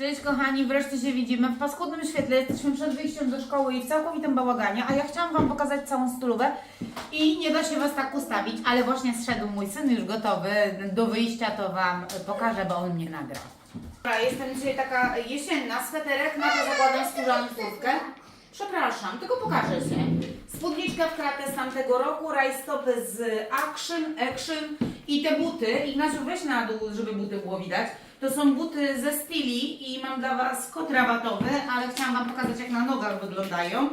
Cześć kochani, wreszcie się widzimy. W paskudnym świetle jesteśmy przed wyjściem do szkoły i w całkowitym bałaganie, a ja chciałam Wam pokazać całą stylówę i nie da się Was tak ustawić, ale właśnie zszedł mój syn już gotowy do wyjścia, to Wam pokażę, bo on mnie nagra. Dobra, jestem dzisiaj taka jesienna, sweterek, na to zakładam skórzaną kurtkę. Przepraszam, tylko pokażę się. Spódniczka w kratę z tamtego roku, rajstopy z Action, Action i te buty. Ignaciu, weź na dół, żeby buty było widać. To są buty ze Stili i mam dla Was kot rabatowy, ale chciałam Wam pokazać jak na nogach wyglądają.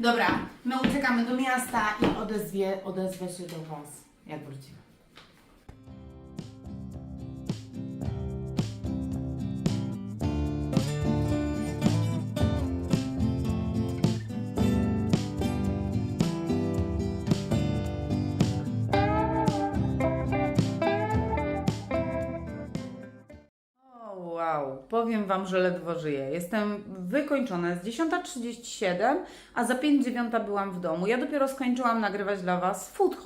Dobra, my uciekamy do miasta i odezwie, odezwę się do Was, jak wrócimy. Powiem Wam, że ledwo żyję. Jestem wykończona. Jest 10.37, a za 5.09 byłam w domu. Ja dopiero skończyłam nagrywać dla Was food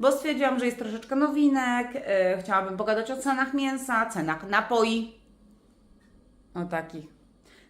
bo stwierdziłam, że jest troszeczkę nowinek. e, chciałabym pogadać o cenach mięsa, cenach napoi. O takich.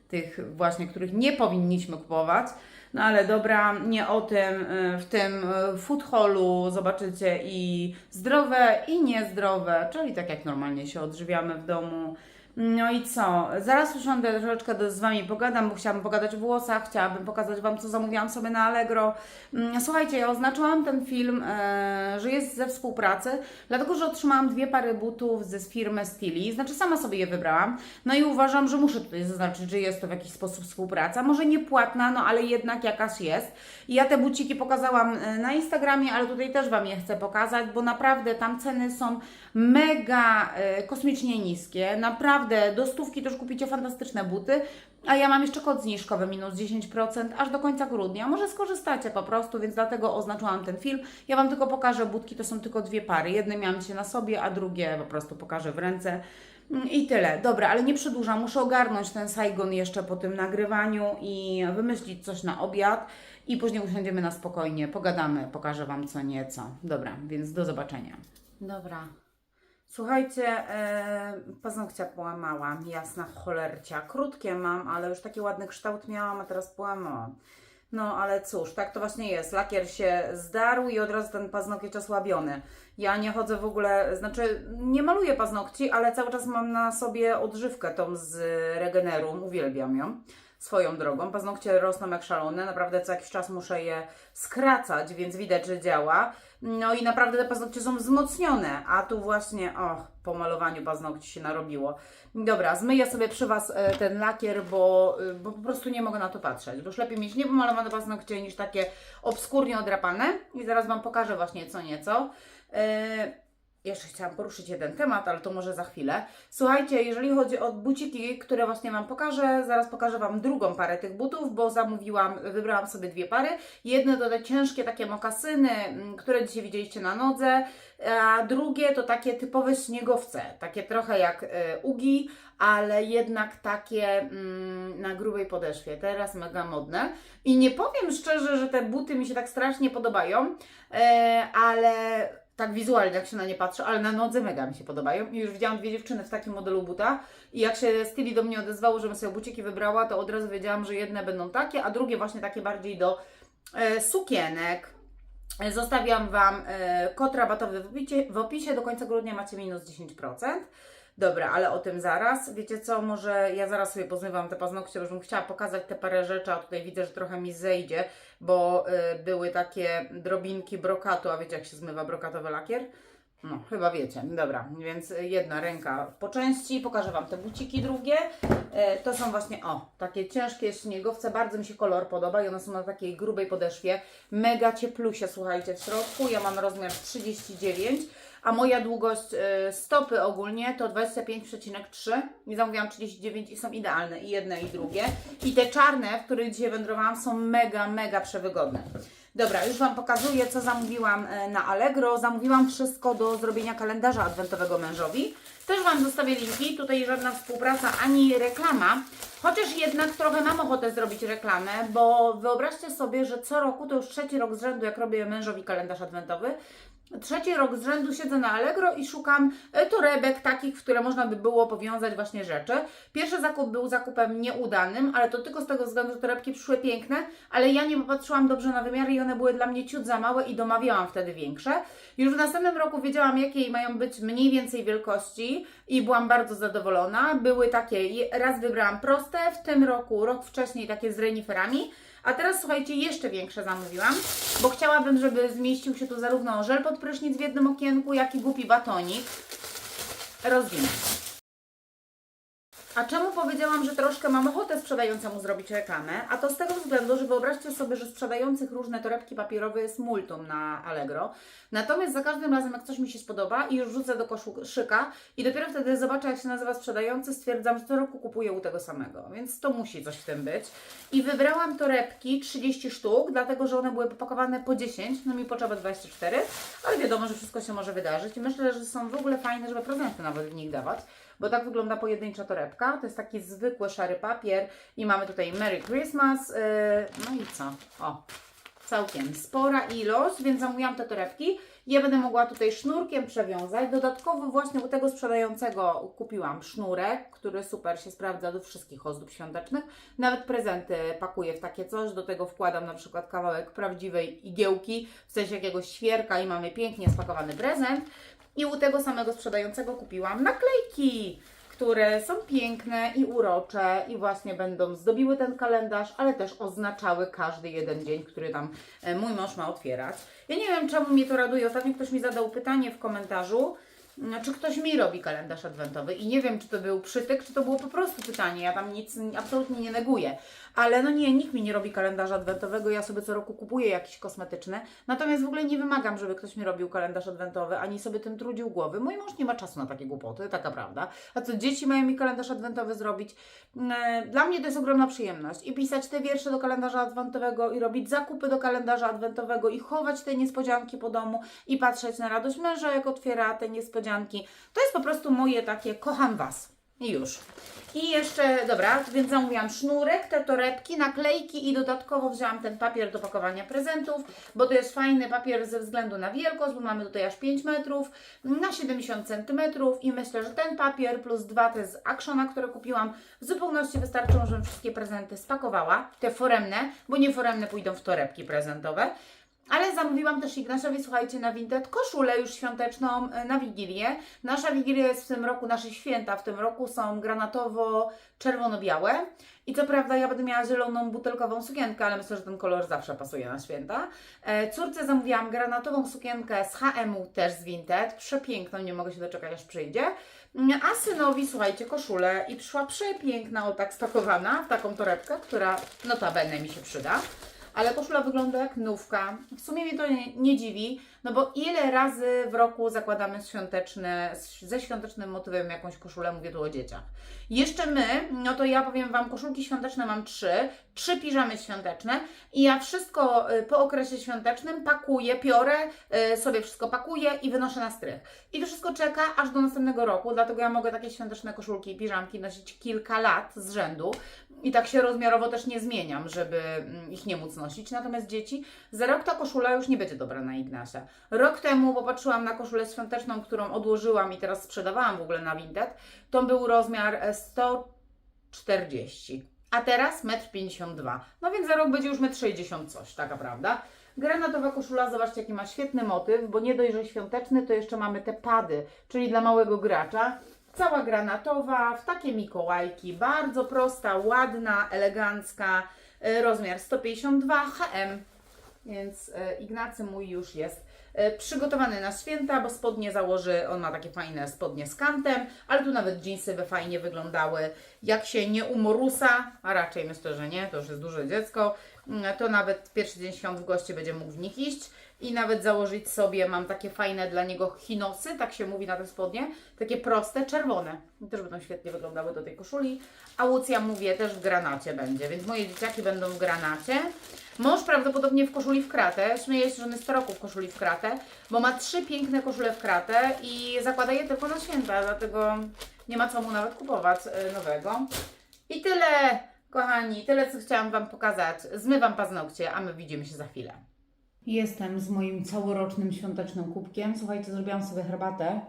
Tych właśnie, których nie powinniśmy kupować. No ale dobra, nie o tym. y, W tym y, food hallu zobaczycie i zdrowe, i niezdrowe, czyli tak jak normalnie się odżywiamy w domu. No i co? Zaraz usiądę troszeczkę do- z Wami pogadam, bo chciałabym pogadać o włosach, chciałabym pokazać Wam, co zamówiłam sobie na Allegro. Mm, Słuchajcie, ja oznaczyłam ten film, e, że jest ze współpracy, dlatego, że otrzymałam dwie pary butów ze firmy Stili, znaczy sama sobie je wybrałam. No i uważam, że muszę tutaj zaznaczyć, że jest to w jakiś sposób współpraca. Może nie płatna, no ale jednak jakaś jest. I ja te buciki pokazałam e, na Instagramie, ale tutaj też Wam je chcę pokazać, bo naprawdę tam ceny są mega e, kosmicznie niskie. Naprawdę do stówki też kupicie fantastyczne buty. A ja mam jeszcze kod zniżkowy minus 10% aż do końca grudnia. Może skorzystacie po prostu, więc dlatego oznaczyłam ten film. Ja Wam tylko pokażę budki, to są tylko dwie pary. Jedne miałam dzisiaj na sobie, a drugie po prostu pokażę w ręce. Mm, I tyle. Dobra, ale nie przedłużam. Muszę ogarnąć ten Saigon jeszcze po tym nagrywaniu i wymyślić coś na obiad. I później usiądziemy na spokojnie, pogadamy, pokażę Wam co nieco. Dobra, więc do zobaczenia. Dobra. Słuchajcie, e, paznokcia połamałam, jasna cholercia. Krótkie mam, ale już taki ładny kształt miałam, a teraz połamałam. No, ale cóż, tak to właśnie jest. Lakier się zdarł i od razu ten paznokieć osłabiony. Ja nie chodzę w ogóle, znaczy nie maluję paznokci, ale cały czas mam na sobie odżywkę tą z Regenerum, uwielbiam ją. Swoją drogą. Paznokcie rosną jak szalone, naprawdę co jakiś czas muszę je skracać, więc widać, że działa. No i naprawdę te paznokcie są wzmocnione, a tu właśnie, o, po malowaniu paznokci się narobiło. Dobra, zmyję sobie przy Was e, ten lakier, bo, e, bo po prostu nie mogę na to patrzeć. Bo już lepiej mieć niepomalowane paznokcie niż takie obskurnie odrapane. I zaraz Wam pokażę właśnie co nieco. E, jeszcze chciałam poruszyć jeden temat, ale to może za chwilę. Słuchajcie, jeżeli chodzi o buciki, które właśnie Wam pokażę, zaraz pokażę Wam drugą parę tych butów, bo zamówiłam, wybrałam sobie dwie pary. Jedne to te ciężkie takie mokasyny, mm, które dzisiaj widzieliście na nodze, a drugie to takie typowe śniegowce, takie trochę jak e, ugi, ale jednak takie mm, na grubej podeszwie. Teraz mega modne. I nie powiem szczerze, że te buty mi się tak strasznie podobają, e, ale tak wizualnie, jak się na nie patrzę, ale na nodze mega mi się podobają. I już widziałam dwie dziewczyny w takim modelu buta. I jak się Stili do mnie odezwało, żebym sobie buciki wybrała, to od razu wiedziałam, że jedne będą takie, a drugie właśnie takie bardziej do e, sukienek. E, Zostawiam Wam e, kod rabatowy w opisie, w opisie. Do końca grudnia macie minus 10%. Dobra, ale o tym zaraz. Wiecie co, może ja zaraz sobie pozmywam te paznokcie, bo już bym chciała pokazać te parę rzeczy, a tutaj widzę, że trochę mi zejdzie, bo y, były takie drobinki brokatu, a wiecie jak się zmywa brokatowy lakier? No, chyba wiecie. Dobra, więc jedna ręka po części. Pokażę Wam te buciki drugie. E, to są właśnie, o, takie ciężkie śniegowce. Bardzo mi się kolor podoba i one są na takiej grubej podeszwie. Mega cieplusie, słuchajcie, w środku. Ja mam rozmiar 39, a moja długość e, stopy ogólnie to 25,3 i zamówiłam 39 i są idealne i jedne i drugie. I te czarne, w których dzisiaj wędrowałam są mega, mega przewygodne. Dobra, już Wam pokazuję, co zamówiłam e, na Allegro. Zamówiłam wszystko do zrobienia kalendarza adwentowego mężowi. Też Wam zostawię linki. Tutaj żadna współpraca ani reklama. Chociaż jednak trochę mam ochotę zrobić reklamę, bo wyobraźcie sobie, że co roku, to już trzeci rok z rzędu, jak robię mężowi kalendarz adwentowy, Trzeci rok z rzędu siedzę na Allegro i szukam e, torebek takich, w które można by było powiązać właśnie rzeczy. Pierwszy zakup był zakupem nieudanym, ale to tylko z tego względu, że torebki przyszły piękne, ale ja nie popatrzyłam dobrze na wymiary i one były dla mnie ciut za małe i domawiałam wtedy większe. Już w następnym roku wiedziałam, jakiej mają być mniej więcej wielkości i byłam bardzo zadowolona. Były takie, raz wybrałam proste, w tym roku, rok wcześniej takie z reniferami, a teraz słuchajcie, jeszcze większe zamówiłam, bo chciałabym, żeby zmieścił się tu zarówno żel pod prysznic w jednym okienku, jak i głupi batonik. Rozwinę. A czemu powiedziałam, że troszkę mam ochotę sprzedającemu zrobić reklamę? A to z tego względu, że wyobraźcie sobie, że sprzedających różne torebki papierowe jest multum na Allegro. Natomiast za każdym razem, jak coś mi się spodoba i już rzucę do koszyka i dopiero wtedy zobaczę, jak się nazywa sprzedający, stwierdzam, że co roku kupuję u tego samego. Więc to musi coś w tym być. I wybrałam torebki 30 sztuk, dlatego że one były popakowane po 10, no mi potrzeba 24, ale wiadomo, że wszystko się może wydarzyć i myślę, że są w ogóle fajne, żeby prezenty nawet w nich dawać bo tak wygląda pojedyncza torebka. To jest taki zwykły szary papier i mamy tutaj Merry Christmas. Yy, no i co? O, całkiem spora ilość, więc zamówiłam te torebki. Ja będę mogła tutaj sznurkiem przewiązać. Dodatkowo właśnie u tego sprzedającego kupiłam sznurek, który super się sprawdza do wszystkich ozdób świątecznych. Nawet prezenty pakuję w takie coś. Do tego wkładam na przykład kawałek prawdziwej igiełki, w sensie jakiegoś świerka i mamy pięknie spakowany prezent. I u tego samego sprzedającego kupiłam naklejki, które są piękne i urocze i właśnie będą zdobiły ten kalendarz, ale też oznaczały każdy jeden dzień, który tam e, mój mąż ma otwierać. Ja nie wiem, czemu mnie to raduje. Ostatnio ktoś mi zadał pytanie w komentarzu, mm, czy ktoś mi robi kalendarz adwentowy i nie wiem, czy to był przytyk, czy to było po prostu pytanie. Ja tam nic absolutnie nie neguję. Ale no nie, nikt mi nie robi kalendarza adwentowego, ja sobie co roku kupuję jakiś kosmetyczny. Natomiast w ogóle nie wymagam, żeby ktoś mi robił kalendarz adwentowy, ani sobie tym trudził głowy. Mój mąż nie ma czasu na takie głupoty, taka prawda. A co dzieci mają mi kalendarz adwentowy zrobić? Mm, Dla mnie to jest ogromna przyjemność. I pisać te wiersze do kalendarza adwentowego, i robić zakupy do kalendarza adwentowego, i chować te niespodzianki po domu, i patrzeć na radość męża, jak otwiera te niespodzianki. To jest po prostu moje takie, kocham Was. I już. I jeszcze, dobra, więc zamówiłam sznurek, te torebki, naklejki i dodatkowo wzięłam ten papier do pakowania prezentów, bo to jest fajny papier ze względu na wielkość, bo mamy tutaj aż 5 metrów na 70 centymetrów i myślę, że ten papier plus dwa te z Actiona, które kupiłam, w zupełności wystarczą, żebym wszystkie prezenty spakowała, te foremne, bo nie foremne pójdą w torebki prezentowe. Ale zamówiłam też Ignasiowi, słuchajcie, na Vinted koszulę już świąteczną e, na Wigilię. Nasza Wigilia jest w tym roku, nasze święta w tym roku są granatowo-czerwono-białe. I co prawda ja będę miała zieloną butelkową sukienkę, ale myślę, że ten kolor zawsze pasuje na święta. E, córce zamówiłam granatową sukienkę z H&M też z Vinted. Przepiękną, nie mogę się doczekać aż przyjdzie. Mm, A synowi, słuchajcie, koszulę i przyszła przepiękna, o tak spakowana w taką torebkę, która notabene mi się przyda ale koszula wygląda jak nówka. W sumie mnie to nie, nie dziwi, no bo ile razy w roku zakładamy świąteczne, ze świątecznym motywem jakąś koszulę, mówię tu o dzieciach. Jeszcze my, no to ja powiem Wam, koszulki świąteczne mam trzy, trzy piżamy świąteczne i ja wszystko y, po okresie świątecznym pakuję, piorę, y, sobie wszystko pakuję i wynoszę na strych. I to wszystko czeka aż do następnego roku, dlatego ja mogę takie świąteczne koszulki i piżamki nosić kilka lat z rzędu. I tak się rozmiarowo też nie zmieniam, żeby mm, ich nie móc nosić. Natomiast dzieci, za rok ta koszula już nie będzie dobra na Ignasia. Rok temu popatrzyłam na koszulę świąteczną, którą odłożyłam i teraz sprzedawałam w ogóle na Vinted. To był rozmiar e, 140. A teraz 1,52 m. No więc za rok będzie już 1,60 m coś, taka prawda. Granatowa koszula, zobaczcie jaki ma świetny motyw, bo nie dość, że świąteczny, to jeszcze mamy te pady, czyli dla małego gracza. Cała granatowa, w takie mikołajki, bardzo prosta, ładna, elegancka, e, rozmiar 152 HM, więc e, Ignacy mój już jest e, przygotowany na święta, bo spodnie założy, on ma takie fajne spodnie z kantem, ale tu nawet dżinsy by fajnie wyglądały, jak się nie umorusa, a raczej myślę, że nie, to już jest duże dziecko, mm, to nawet pierwszy dzień świąt w goście będzie mógł w nich iść i nawet założyć sobie, mam takie fajne dla niego chinosy, tak się mówi na te spodnie, takie proste, czerwone. I też będą świetnie wyglądały do tej koszuli. A Łucja, mówię, też w granacie będzie, więc moje dzieciaki będą w granacie. Mąż prawdopodobnie w koszuli w kratę. Śmieję się, że jest co roku w koszuli w kratę, bo ma trzy piękne koszule w kratę i zakłada je tylko na święta, dlatego nie ma co mu nawet kupować y, nowego. I tyle, kochani, tyle co chciałam Wam pokazać. Zmywam paznokcie, a my widzimy się za chwilę. Jestem z moim całorocznym świątecznym kubkiem. Słuchajcie, zrobiłam sobie herbatę.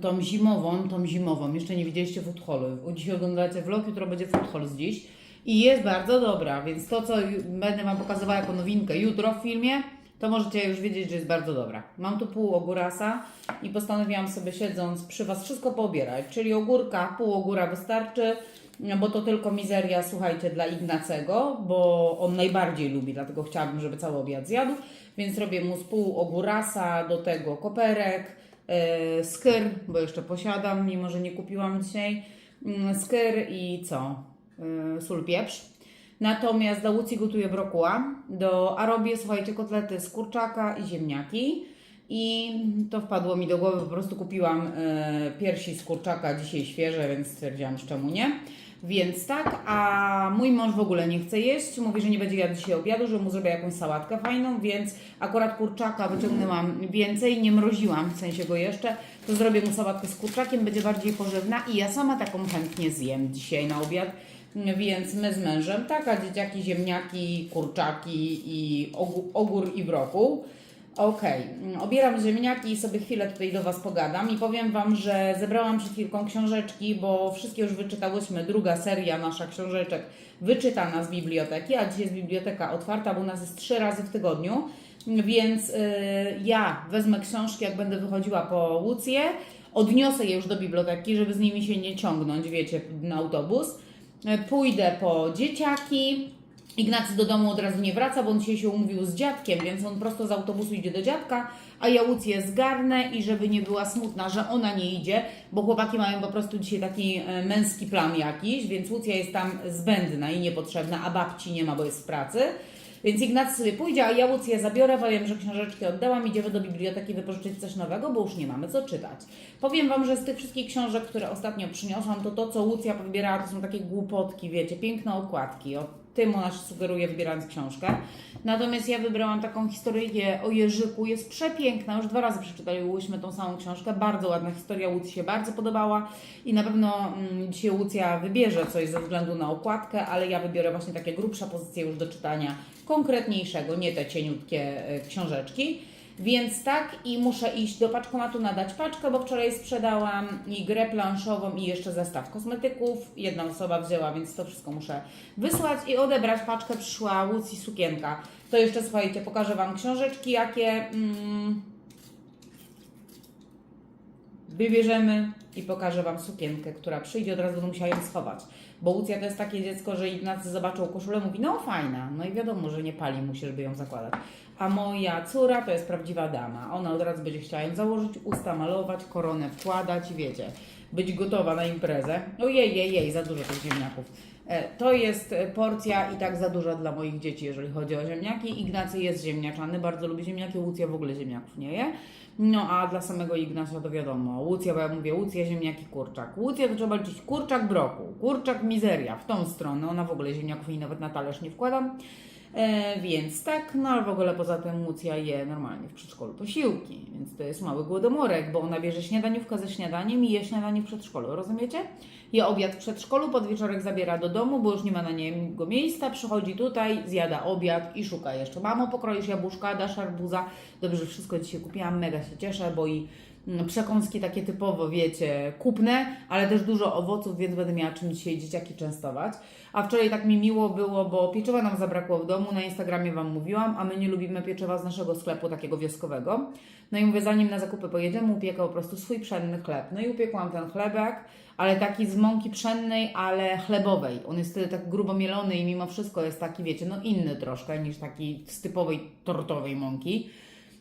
Tą zimową, tą zimową. Jeszcze nie widzieliście food hallu. Dzisiaj oglądacie vlog, jutro będzie food z dziś. I jest bardzo dobra, więc to, co będę Wam pokazywała jako nowinkę jutro w filmie, to możecie już wiedzieć, że jest bardzo dobra. Mam tu pół ogórasa i postanowiłam sobie siedząc przy Was wszystko poobierać, czyli ogórka, pół ogóra wystarczy, bo to tylko mizeria, słuchajcie, dla Ignacego, bo on najbardziej lubi, dlatego chciałabym, żeby cały obiad zjadł, więc robię mu z pół ogórasa, do tego koperek, yy, skyr, bo jeszcze posiadam, mimo że nie kupiłam dzisiaj, yy, skyr i co? Yy, sól, pieprz. Natomiast dla Łucji gotuję brokuła, do, a robię, słuchajcie, kotlety z kurczaka i ziemniaki. I to wpadło mi do głowy, po prostu kupiłam e, piersi z kurczaka dzisiaj świeże, więc stwierdziłam, czemu nie. Więc tak, a mój mąż w ogóle nie chce jeść, mówi, że nie będzie jadł dzisiaj obiadu, że mu zrobię jakąś sałatkę fajną, więc akurat kurczaka wyciągnęłam więcej, nie mroziłam w sensie go jeszcze, to zrobię mu sałatkę z kurczakiem, będzie bardziej pożywna i ja sama taką chętnie zjem dzisiaj na obiad. Więc my z mężem, tak, a dzieciaki, ziemniaki, kurczaki i ogó- ogór i brokuł. Okej, mm, obieram ziemniaki i sobie chwilę tutaj do Was pogadam i powiem Wam, że zebrałam przed chwilką książeczki, bo wszystkie już wyczytałyśmy, druga seria nasza książeczek wyczytana z biblioteki, a dzisiaj jest biblioteka otwarta, bo u nas jest trzy razy w tygodniu, więc y, ja wezmę książki, jak będę wychodziła po Łucję, odniosę je już do biblioteki, żeby z nimi się nie ciągnąć, wiecie, na autobus. E, Pójdę po dzieciaki. Ignacy do domu od razu nie wraca, bo on dzisiaj się umówił z dziadkiem, więc on prosto z autobusu idzie do dziadka, a ja Łucję zgarnę i żeby nie była smutna, że ona nie idzie, bo chłopaki mają po prostu dzisiaj taki e, męski plan jakiś, więc Łucja jest tam zbędna i niepotrzebna, a babci nie ma, bo jest w pracy. Więc Ignacy sobie pójdzie, a ja Łucję zabiorę, powiem, że książeczki oddałam, idziemy do biblioteki wypożyczyć coś nowego, bo już nie mamy co czytać. Powiem Wam, że z tych wszystkich książek, które ostatnio przyniosłam, to to, co Łucja wybierała, to są takie głupotki, wiecie, piękne okładki. Ona się sugeruje, wybierając książkę. Natomiast ja wybrałam taką historyjkę o Jerzyku, jest przepiękna, już dwa razy przeczytałyśmy tą samą książkę, bardzo ładna historia, Łucji się bardzo podobała. I na pewno mm, dzisiaj Łucja wybierze coś ze względu na okładkę, ale ja wybiorę właśnie takie grubsze pozycje już do czytania konkretniejszego, nie te cieniutkie e, książeczki. Więc tak i muszę iść do paczkomatu nadać paczkę, bo wczoraj sprzedałam i grę planszową i jeszcze zestaw kosmetyków. Jedna osoba wzięła, więc to wszystko muszę wysłać i odebrać paczkę. Przyszła Łucji sukienka. To jeszcze słuchajcie, pokażę Wam książeczki, jakie mm, wybierzemy i pokażę Wam sukienkę, która przyjdzie, od razu będę musiała ją schować. Bo Łucja to jest takie dziecko, że Ignacy zobaczył koszulę, mówi, no fajna, no i wiadomo, że nie pali mu się, żeby ją zakładać. A moja córa to jest prawdziwa dama. Ona od razu będzie chciała ją założyć, usta malować, koronę wkładać, wiecie, być gotowa na imprezę. Ojej, jej, jej, za dużo tych ziemniaków. E, To jest e, porcja i tak za duża dla moich dzieci, jeżeli chodzi o ziemniaki. Ignacy jest ziemniaczany, bardzo lubi ziemniaki, Łucja w ogóle ziemniaków nie je. No a dla samego Ignacia to wiadomo, Łucja, bo ja mówię Łucja, ziemniaki, kurczak. Łucja to trzeba liczyć kurczak, brokuł, kurczak, mizeria, w tą stronę. Ona w ogóle ziemniaków jej nawet na talerz nie wkładam. E, więc tak, no ale w ogóle poza tym Łucja je normalnie w przedszkolu posiłki, więc to jest mały głodomorek, bo ona bierze śniadaniówkę ze śniadaniem i je śniadanie w przedszkolu, rozumiecie? Je obiad w przedszkolu, podwieczorek zabiera do domu, bo już nie ma na niego miejsca, przychodzi tutaj, zjada obiad i szuka jeszcze. Mamo, pokroisz jabłuszka, dasz arbuza. Dobrze, wszystko dzisiaj kupiłam, mega się cieszę, bo i przekąski takie typowo, wiecie, kupne, ale też dużo owoców, więc będę miała czym dzisiaj dzieciaki częstować. A wczoraj tak mi miło było, bo pieczywa nam zabrakło w domu, na Instagramie Wam mówiłam, a my nie lubimy pieczywa z naszego sklepu takiego wioskowego. No i mówię, zanim na zakupy pojedziemy, upiekę po prostu swój pszenny chleb. No i upiekłam ten chlebek, ale taki z mąki pszennej, ale chlebowej. On jest wtedy tak grubo mielony i mimo wszystko jest taki, wiecie, no inny troszkę niż taki z typowej tortowej mąki.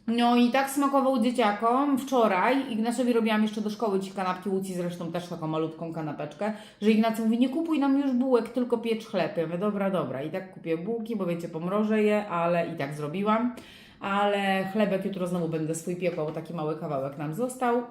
No i tak smakował dzieciakom wczoraj. Ignaczowi robiłam jeszcze do szkoły ci kanapki Łucji, zresztą też taką malutką kanapeczkę, że Ignacy mówi, nie kupuj nam już bułek, tylko piecz chleb. Ja mówię, dobra, dobra. I tak kupię bułki, bo wiecie, pomrożę je, ale i tak zrobiłam. Ale chlebek jutro znowu będę swój piekła, bo taki mały kawałek nam został.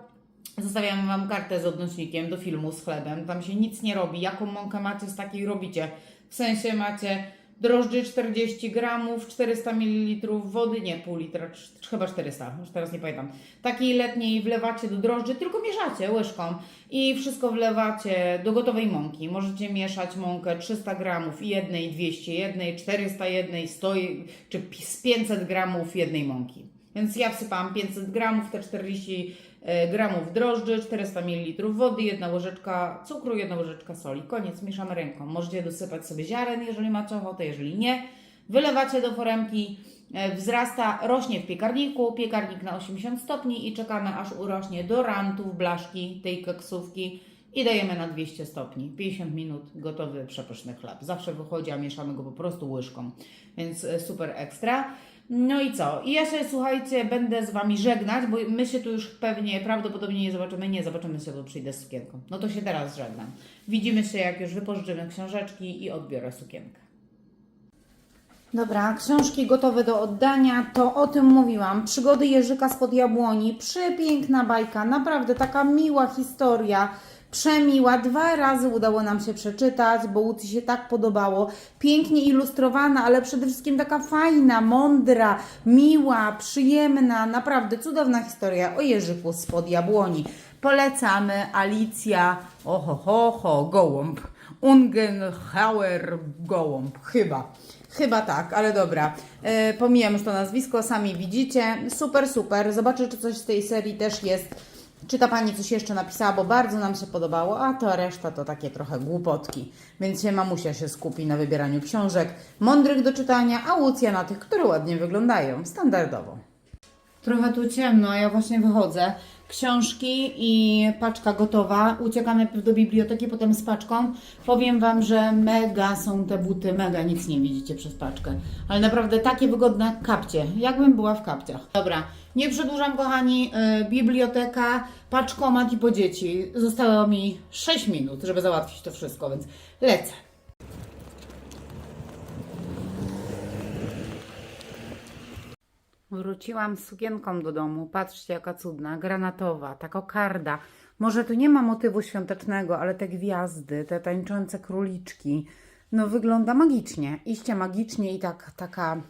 Zostawiam Wam kartę z odnośnikiem do filmu z chlebem. Tam się nic nie robi. Jaką mąkę macie, z takiej robicie. W sensie macie drożdży 40 gramów, 400 ml wody, nie pół litra, chyba 400, już teraz nie pamiętam. Takiej letniej wlewacie do drożdży, tylko mieszacie łyżką i wszystko wlewacie do gotowej mąki. Możecie mieszać mąkę 300 gramów jednej, 200 jednej, 400 jednej, 100 i- czy z 500 gramów jednej mąki. Więc ja wsypałam 500 gramów, te 40 e, gramów drożdży, 400 ml wody, jedna łyżeczka cukru, jedna łyżeczka soli. Koniec, mieszamy ręką. Możecie dosypać sobie ziaren, jeżeli macie ochotę, jeżeli nie. Wylewacie do foremki, e, wzrasta, rośnie w piekarniku, piekarnik na 80 stopni i czekamy aż urośnie do rantów blaszki tej keksówki i dajemy na 200 stopni. 50 minut, gotowy przepyszny chleb. Zawsze wychodzi, a mieszamy go po prostu łyżką, więc e, super ekstra. No i co? I ja się, słuchajcie, będę z Wami żegnać, bo my się tu już pewnie, prawdopodobnie nie zobaczymy. Nie, zobaczymy się, bo przyjdę z sukienką. No to się teraz żegnam. Widzimy się, jak już wypożyczymy książeczki i odbiorę sukienkę. Dobra, książki gotowe do oddania, to o tym mówiłam. Przygody Jerzyka spod Jabłoni, przepiękna bajka, naprawdę taka miła historia, przemiła. Dwa razy udało nam się przeczytać, bo Łucji się tak podobało. Pięknie ilustrowana, ale przede wszystkim taka fajna, mądra, miła, przyjemna, naprawdę cudowna historia o Jerzyku spod Jabłoni. Polecamy Alicja, oho, ho, ho, Gołąb. Ungenhauer Gołąb, chyba. Chyba tak, ale dobra. E, pomijam już to nazwisko, sami widzicie. Super, super. Zobaczę, czy coś z tej serii też jest. Czy ta pani coś jeszcze napisała, bo bardzo nam się podobało, a to reszta to takie trochę głupotki. Więc się mamusia się skupi na wybieraniu książek mądrych do czytania, a Łucja na tych, które ładnie wyglądają, standardowo. Trochę tu ciemno, a ja właśnie wychodzę. Książki i paczka gotowa. Uciekam najpierw do biblioteki, potem z paczką. Powiem Wam, że mega są te buty, mega nic nie widzicie przez paczkę. Ale naprawdę takie wygodne kapcie, jakbym była w kapciach. Dobra, nie przedłużam kochani. Yy, biblioteka, paczkomat i po dzieci. Zostało mi 6 minut, żeby załatwić to wszystko, więc lecę. Wróciłam z sukienką do domu. Patrzcie, jaka cudna, granatowa, ta kokarda. Może tu nie ma motywu świątecznego, ale te gwiazdy, te tańczące króliczki, no wygląda magicznie. Iście magicznie i tak, taka,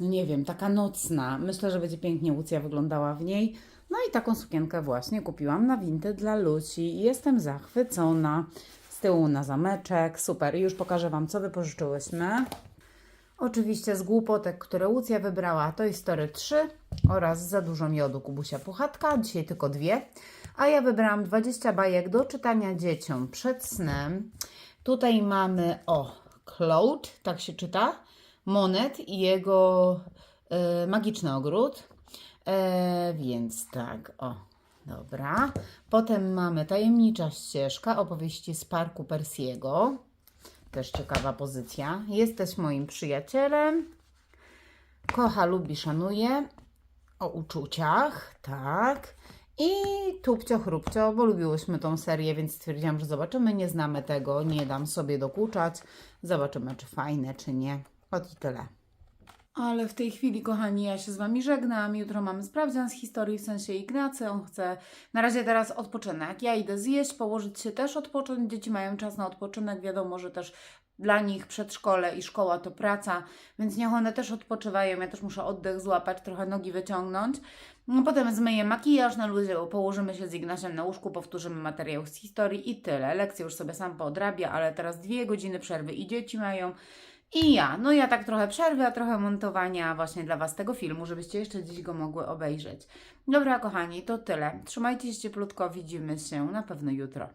no nie wiem, taka nocna. Myślę, że będzie pięknie Łucja wyglądała w niej. No i taką sukienkę właśnie kupiłam na winty dla Luci jestem zachwycona. Z tyłu na zameczek, super. I już pokażę Wam, co wypożyczyłyśmy. Oczywiście z głupotek, które Łucja wybrała, to Story 3 oraz Za dużo miodu Kubusia Puchatka, dzisiaj tylko dwie. A ja wybrałam 20 bajek do czytania dzieciom przed snem. Tutaj mamy, o, Cloud, tak się czyta, Monet i jego e, magiczny ogród. E, więc tak, o, dobra. Potem mamy Tajemnicza ścieżka, opowieści z parku Persiego. Też ciekawa pozycja. Jesteś moim przyjacielem. Kocha, lubi, szanuje. O uczuciach, tak. I Tupcio Chrupcio, bo lubiłyśmy tą serię, więc stwierdziłam, że zobaczymy. Nie znamy tego, nie dam sobie dokuczać. Zobaczymy, czy fajne, czy nie. Ot i tyle. Ale w tej chwili, kochani, ja się z Wami żegnam. Jutro mamy sprawdzian z historii, w sensie Ignacy. On chce na razie teraz odpoczynek. Ja idę zjeść, położyć się też odpocząć. Dzieci mają czas na odpoczynek. Wiadomo, że też dla nich przedszkole i szkoła to praca, więc niech one też odpoczywają. Ja też muszę oddech złapać, trochę nogi wyciągnąć. No, potem zmyję makijaż na luzie, położymy się z Ignaciem na łóżku, powtórzymy materiał z historii i tyle. Lekcje już sobie sam poodrabia, ale teraz dwie godziny przerwy i dzieci mają. I ja, no ja tak trochę przerwy, a trochę montowania właśnie dla Was tego filmu, żebyście jeszcze dziś go mogły obejrzeć. Dobra, kochani, to tyle. Trzymajcie się cieplutko, widzimy się na pewno jutro.